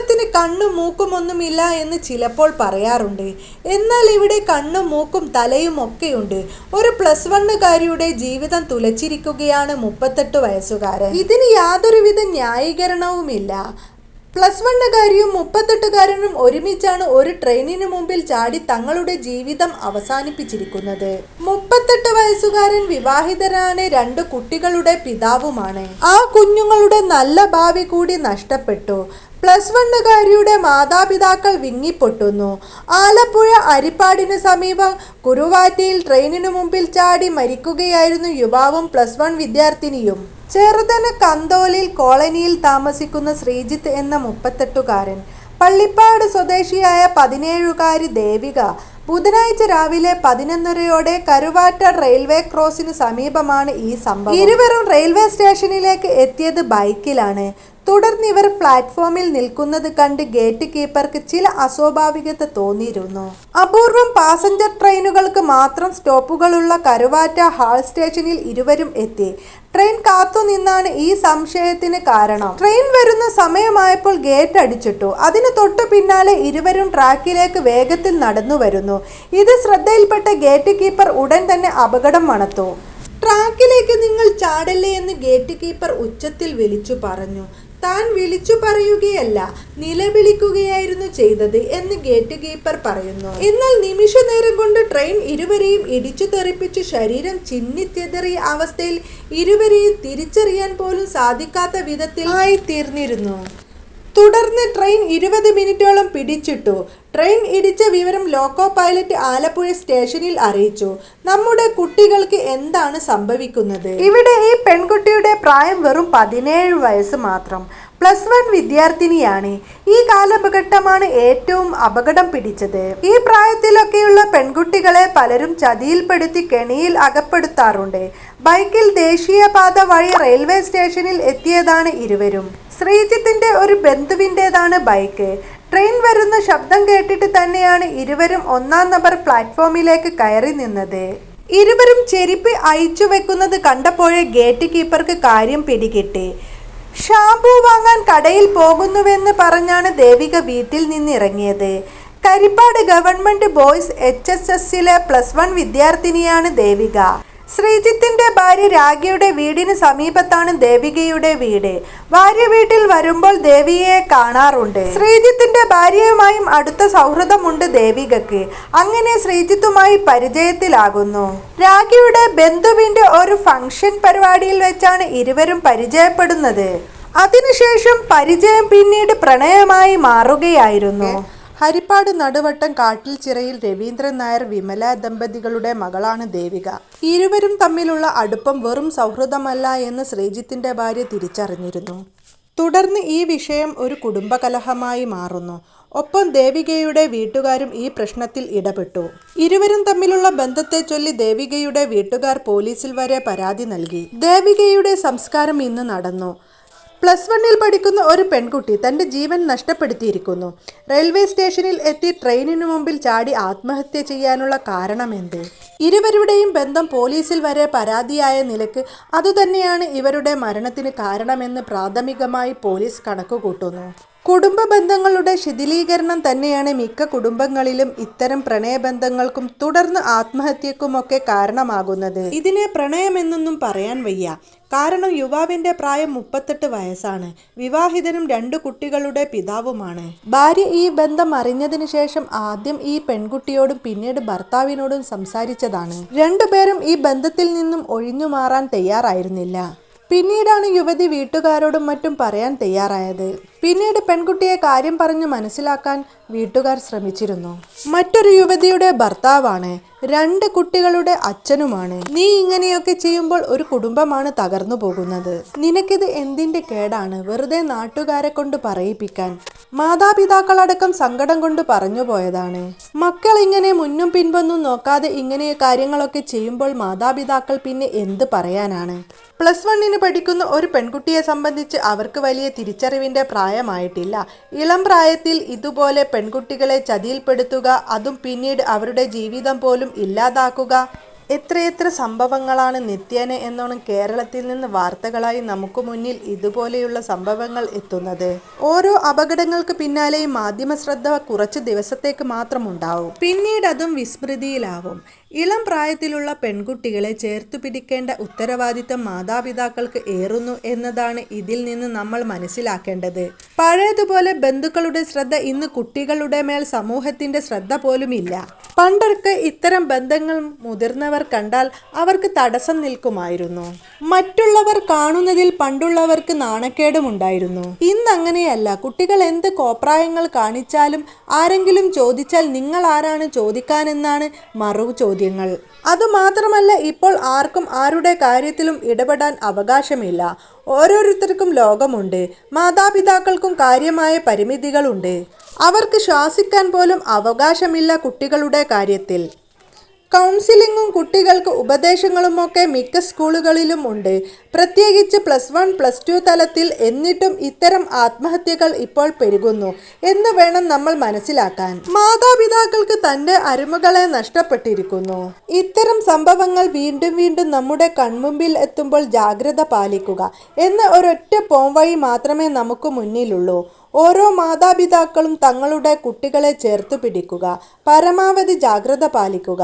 ഓണത്തിന് കണ്ണും മൂക്കും ഒന്നുമില്ല എന്ന് ചിലപ്പോൾ പറയാറുണ്ട്. എന്നാൽ ഇവിടെ കണ്ണും മൂക്കും തലയും ഒക്കെയുണ്ട്. ഒരു പ്ലസ് വണ്ണുകാരിയുടെ ജീവിതം തുലച്ചിരിക്കുകയാണ് മുപ്പത്തെട്ട് വയസ്സുകാരൻ. ഇതിന് യാതൊരുവിധ ന്യായീകരണവുമില്ല. പ്ലസ് വണ്ണുകാരിയും മുപ്പത്തെട്ടുകാരനും ഒരുമിച്ചാണ് ഒരു ട്രെയിനിന് മുമ്പിൽ ചാടി തങ്ങളുടെ ജീവിതം അവസാനിപ്പിച്ചിരിക്കുന്നത്. മുപ്പത്തെട്ട് വയസ്സുകാരൻ വിവാഹിതരാണ് രണ്ട് കുട്ടികളുടെ പിതാവുമാണ്. ആ കുഞ്ഞുങ്ങളുടെ നല്ല ഭാവി കൂടി നഷ്ടപ്പെട്ടു. പ്ലസ് വണ്ണുകാരിയുടെ മാതാപിതാക്കൾ വിങ്ങിപ്പൊട്ടുന്നു. ആലപ്പുഴ അരിപ്പാടിന് സമീപം കുറുവാറ്റയിൽ ട്രെയിനിനു മുമ്പിൽ ചാടി മരിക്കുകയായിരുന്നു യുവാവും പ്ലസ് വൺ വിദ്യാർത്ഥിനിയും. ചെറുതന കന്തോലിൽ കോളനിയിൽ താമസിക്കുന്ന ശ്രീജിത്ത് എന്ന മുപ്പത്തെട്ടുകാരൻ. പള്ളിപ്പാട് സ്വദേശിയായ പതിനേഴുകാരി ദേവിക ബുധനാഴ്ച രാവിലെ പതിനൊന്നരയോടെ കരുവാറ്റ റെയിൽവേ ക്രോസിന് സമീപമാണ് ഈ സംഭവം. ഇരുവരും റെയിൽവേ സ്റ്റേഷനിലേക്ക് എത്തിയത് ബൈക്കിലാണ്. തുടർന്ന് ഇവർ പ്ലാറ്റ്ഫോമിൽ നിൽക്കുന്നത് കണ്ട് ഗേറ്റ് കീപ്പർക്ക് ചില അസ്വാഭാവികത തോന്നിയിരുന്നു. അപൂർവം പാസഞ്ചർ ട്രെയിനുകൾക്ക് മാത്രം സ്റ്റോപ്പുകളുള്ള കരുവാറ്റ ഹാൾ സ്റ്റേഷനിൽ ഇരുവരും എത്തി. ട്രെയിൻ കാത്തുനിന്നാണ് ഈ സംശയത്തിന് കാരണം. ട്രെയിൻ വരുന്ന സമയമായപ്പോൾ ഗേറ്റ് അടിച്ചിട്ടു. അതിന് തൊട്ടു പിന്നാലെ ഇരുവരും ട്രാക്കിലേക്ക് വേഗത്തിൽ നടന്നു വരുന്നു. ഇത് ശ്രദ്ധയിൽപ്പെട്ട ഗേറ്റ് കീപ്പർ ഉടൻ തന്നെ അപകടം മണത്തു. ട്രാക്കിലേക്ക് നിങ്ങൾ ചാടല്ലേ എന്ന് ഗേറ്റ് കീപ്പർ ഉച്ചത്തിൽ വിളിച്ചു പറഞ്ഞു. താൻ വിളിച്ചു പറയുകയല്ല നിലവിളിക്കുകയായിരുന്നു ചെയ്തത് എന്ന് ഗേറ്റ് കീപ്പർ പറയുന്നു. എന്നാൽ നിമിഷ നേരം കൊണ്ട് ട്രെയിൻ ഇരുവരെയും ഇടിച്ചു തെറിപ്പിച്ച് ശരീരം ചിന്നിത്തെതറിയ അവസ്ഥയിൽ ഇരുവരെയും തിരിച്ചറിയാൻ പോലും സാധിക്കാത്ത വിധത്തിൽ ആയി തീർന്നിരുന്നു തുടർന്ന് ട്രെയിൻ ഇരുപത് മിനിറ്റോളം പിടിച്ചിട്ടു. ട്രെയിൻ ഇടിച്ച വിവരം ലോക്കോ പൈലറ്റ് ആലപ്പുഴ സ്റ്റേഷനിൽ അറിയിച്ചു. നമ്മുടെ കുട്ടികൾക്ക് എന്താണ് സംഭവിക്കുന്നത്? ഇവിടെ ഈ പെൺകുട്ടിയുടെ പ്രായം വെറും പതിനേഴ് വയസ്സ് മാത്രം. പ്ലസ് വൺ വിദ്യാർത്ഥിനിയാണ്. ഈ കാലഘട്ടമാണ് ഏറ്റവും അപകടം പിടിച്ചത്. ഈ പ്രായത്തിലൊക്കെയുള്ള പെൺകുട്ടികളെ പലരും ചതിയിൽപ്പെടുത്തി കെണിയിൽ അകപ്പെടുത്താറുണ്ട്. ബൈക്കിൽ ദേശീയപാത വഴി റെയിൽവേ സ്റ്റേഷനിൽ എത്തിയതാണ് ഇരുവരും. ശ്രീജിത്തിന്റെ ഒരു ബന്ധുവിന്റെതാണ് ബൈക്ക്. ട്രെയിൻ വരുന്ന ശബ്ദം കേട്ടിട്ട് തന്നെയാണ് ഇരുവരും ഒന്നാം നമ്പർ പ്ലാറ്റ്ഫോമിലേക്ക് കയറി നിന്നത്. ഇരുവരും ചെരുപ്പ് അയച്ചു വെക്കുന്നത് കണ്ടപ്പോഴേ ഗേറ്റ് കീപ്പർക്ക് കാര്യം പിടികിട്ടി. ഷാംപൂ വാങ്ങാൻ കടയിൽ പോകുന്നുവെന്ന് പറഞ്ഞാണ് ദേവിക വീട്ടിൽ നിന്നിറങ്ങിയത്. Karippad government boys H S എസിലെ പ്ലസ് വൺ വിദ്യാർത്ഥിനിയാണ് ദേവിക. ശ്രീജിത്തിന്റെ ഭാര്യ രാഖിയുടെ വീടിന് സമീപത്താണ് ദേവികയുടെ വീട്. ഭാര്യ വീട്ടിൽ വരുമ്പോൾ ദേവിയെ കാണാറുണ്ട്. ശ്രീജിത്തിന്റെ ഭാര്യയുമായും അടുത്ത സൗഹൃദമുണ്ട് ദേവികക്ക്. അങ്ങനെ ശ്രീജിത്തുമായി പരിചയത്തിലാകുന്നു. രാഖിയുടെ ബന്ധുവിന്റെ ഒരു ഫംഗ്ഷൻ പരിപാടിയിൽ വെച്ചാണ് ഇരുവരും പരിചയപ്പെടുന്നത്. അതിനുശേഷം പരിചയം പിന്നീട് പ്രണയമായി മാറുകയായിരുന്നു. ഹരിപ്പാട് നടുവട്ടം കാട്ടിൽ ചിറയിൽ രവീന്ദ്രൻ നായർ വിമല ദമ്പതികളുടെ മകളാണ് ദേവിക. ഇരുവരും തമ്മിലുള്ള അടുപ്പം വെറും സൗഹൃദമല്ല എന്ന് ശ്രീജിത്തിന്റെ ഭാര്യ തിരിച്ചറിഞ്ഞിരുന്നു. തുടർന്ന് ഈ വിഷയം ഒരു കുടുംബകലഹമായി മാറുന്നു. ഒപ്പം ദേവികയുടെ വീട്ടുകാരും ഈ പ്രശ്നത്തിൽ ഇടപെട്ടു. ഇരുവരും തമ്മിലുള്ള ബന്ധത്തെ ചൊല്ലി ദേവികയുടെ വീട്ടുകാർ പോലീസിൽ വരെ പരാതി നൽകി. ദേവികയുടെ സംസ്കാരം ഇന്ന് നടന്നു. പ്ലസ് വണ്ണിൽ പഠിക്കുന്ന ഒരു പെൺകുട്ടി തന്റെ ജീവൻ നഷ്ടപ്പെടുത്തിയിരിക്കുന്നു. റെയിൽവേ സ്റ്റേഷനിൽ എത്തി ട്രെയിനിനു മുമ്പിൽ ചാടി ആത്മഹത്യ ചെയ്യാനുള്ള കാരണം കാരണമെന്ത്? ഇരുവരുടെയും ബന്ധം പോലീസിൽ വരെ പരാതിയായ നിലയ്ക്ക് അതുതന്നെയാണ് ഇവരുടെ മരണത്തിന് കാരണമെന്ന് പ്രാഥമികമായി പോലീസ് കണക്കുകൂട്ടുന്നു. കുടുംബ ബന്ധങ്ങളുടെ ശിഥിലീകരണം തന്നെയാണ് മിക്ക കുടുംബങ്ങളിലും ഇത്തരം പ്രണയബന്ധങ്ങൾക്കും തുടർന്ന് ആത്മഹത്യക്കുമൊക്കെ കാരണമാകുന്നത്. ഇതിനെ പ്രണയമെന്നൊന്നും പറയാൻ വയ്യ. കാരണം യുവാവിന്റെ പ്രായം മുപ്പത്തെട്ട് വയസ്സാണ്. വിവാഹിതനും രണ്ടു കുട്ടികളുടെ പിതാവുമാണ്. ഭാര്യ ഈ ബന്ധം അറിഞ്ഞതിനു ശേഷം ആദ്യം ഈ പെൺകുട്ടിയോടും പിന്നീട് ഭർത്താവിനോടും സംസാരിച്ചതാണ്. രണ്ടുപേരും ഈ ബന്ധത്തിൽ നിന്നും ഒഴിഞ്ഞു മാറാൻ തയ്യാറായിരുന്നില്ല. പിന്നീടാണ് യുവതി വീട്ടുകാരോടും മറ്റും പറയാൻ തയ്യാറായത്. പിന്നീട് പെൺകുട്ടിയെ കാര്യം പറഞ്ഞു മനസ്സിലാക്കാൻ വീട്ടുകാർ ശ്രമിച്ചിരുന്നു. മറ്റൊരു യുവതിയുടെ ഭർത്താവാണ്. രണ്ട് കുട്ടികളുടെ അച്ഛനുമാണ്. നീ ഇങ്ങനെയൊക്കെ ചെയ്യുമ്പോൾ ഒരു കുടുംബമാണ് തകർന്നു പോകുന്നത്. നിനക്കിത് എന്തിന്റെ കേടാണ്? വെറുതെ നാട്ടുകാരെ കൊണ്ട് പറയിപ്പിക്കാൻ. മാതാപിതാക്കളടക്കം സങ്കടം കൊണ്ട് പറഞ്ഞു പോയതാണ്. മക്കൾ ഇങ്ങനെ മുന്നും പിൻപൊന്നും നോക്കാതെ ഇങ്ങനെ കാര്യങ്ങളൊക്കെ ചെയ്യുമ്പോൾ മാതാപിതാക്കൾ പിന്നെ എന്ത് പറയാനാണ്? പ്ലസ് വണ്ണിന് പഠിക്കുന്ന ഒരു പെൺകുട്ടിയെ സംബന്ധിച്ച് അവർക്ക് വലിയ തിരിച്ചറിവിന്റെ പ്രായമായിട്ടില്ല. ഇളം പ്രായത്തിൽ ഇതുപോലെ പെൺകുട്ടികളെ ചതിയിൽപ്പെടുത്തുക അതും പിന്നീട് അവരുടെ ജീവിതം പോലും ഇല്ലാതാക്കുക. എത്രയെത്ര സംഭവങ്ങളാണ് നിത്യേന എന്നോണം കേരളത്തിൽ നിന്ന് വാർത്തകളായി നമുക്ക് മുന്നിൽ ഇതുപോലെയുള്ള സംഭവങ്ങൾ എത്തുന്നത്. ഓരോ അപകടങ്ങൾക്ക് പിന്നാലെയും മാധ്യമ ശ്രദ്ധ കുറച്ച് ദിവസത്തേക്ക് മാത്രം ഉണ്ടാവും പിന്നീട് അതും വിസ്മൃതിയിലാവും. ഇളം പ്രായത്തിലുള്ള പെൺകുട്ടികളെ ചേർത്തു പിടിക്കേണ്ട ഉത്തരവാദിത്തം മാതാപിതാക്കൾക്ക് ഏറുന്നു എന്നതാണ് ഇതിൽ നിന്ന് നമ്മൾ മനസ്സിലാക്കേണ്ടത്. പഴയതുപോലെ ബന്ധുക്കളുടെ ശ്രദ്ധ ഇന്ന് കുട്ടികളുടെ മേൽ സമൂഹത്തിന്റെ ശ്രദ്ധ പോലുമില്ല. പണ്ടർക്ക് ഇത്തരം ബന്ധങ്ങൾ മുതിർന്നവർ കണ്ടാൽ അവർക്ക് തടസ്സം നിൽക്കുമായിരുന്നു. മറ്റുള്ളവർ കാണുന്നതിൽ പണ്ടുള്ളവർക്ക് നാണക്കേടുമുണ്ടായിരുന്നു ഇന്ന് അങ്ങനെയല്ല കുട്ടികൾ എന്ത് കോപ്രായങ്ങൾ കാണിച്ചാലും ആരെങ്കിലും ചോദിച്ചാൽ നിങ്ങൾ ആരാണ് ചോദിക്കാനെന്നാണ് മറു ചോദ്യങ്ങൾ. അതുമാത്രമല്ല ഇപ്പോൾ ആർക്കും ആരുടെ കാര്യത്തിലും ഇടപെടാൻ അവകാശമില്ല. ഓരോരുത്തർക്കും ലോകമുണ്ട്. മാതാപിതാക്കൾക്കും കാര്യമായ പരിമിതികളുണ്ട്. അവർക്ക് ശ്വാസിക്കാൻ പോലും അവകാശമില്ല കുട്ടികളുടെ കാര്യത്തിൽ. കൗൺസിലിങ്ങും കുട്ടികൾക്ക് ഉപദേശങ്ങളുമൊക്കെ മിക്ക സ്കൂളുകളിലും ഉണ്ട്. പ്രത്യേകിച്ച് പ്ലസ് വൺ പ്ലസ് ടു തലത്തിൽ എന്നിട്ടും ഇത്തരം ആത്മഹത്യകൾ ഇപ്പോൾ പെരുകുന്നു എന്ന് വേണം നമ്മൾ മനസ്സിലാക്കാൻ. മാതാപിതാക്കൾക്ക് തന്റെ അരുമകളെ നഷ്ടപ്പെട്ടിരിക്കുന്നു. ഇത്തരം സംഭവങ്ങൾ വീണ്ടും വീണ്ടും നമ്മുടെ കൺമുമ്പിൽ എത്തുമ്പോൾ ജാഗ്രത പാലിക്കുക എന്ന ഒരൊറ്റ പോംവഴി മാത്രമേ നമുക്ക് മുന്നിലുള്ളൂ. ഓരോ മാതാപിതാക്കളും തങ്ങളുടെ കുട്ടികളെ ചേർത്ത് പിടിക്കുക. പരമാവധി ജാഗ്രത പാലിക്കുക.